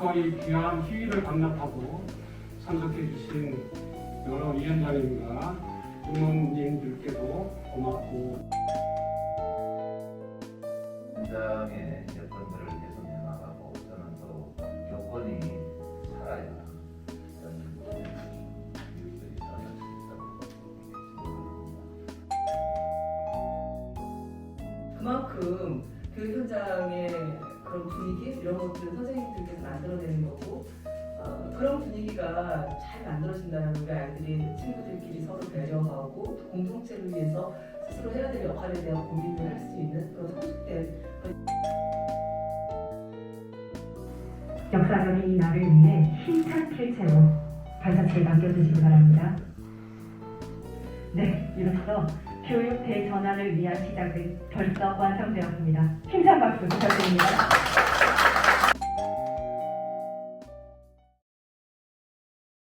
기꺼이 귀한 희위를 반납하고 참석해 주신 여러 위원장님과 부모님들께도 고맙고 현장의 여건들을 개선해 나가고 저는 또 여건이 살아야. 그만큼 그 현장의 그런 분위기 이런 것들은 선생님들께서 만들어내는 거고 어, 그런 분위기가 잘 만들어진다면 우리 아이들이 친구들끼리 서로 배려하고 또 공동체를 위해서 스스로 해야 될 역할에 대한 고민을 할 수 있는 그런 성숙된 역사적인 이 날을 위해 힘찬 필체로 발사체에 남겨주시기 바랍니다. 네, 이로써 교육 대전환을 위한 시작은 벌써 완성되었습니다. 힘찬 박수 부탁드립니다.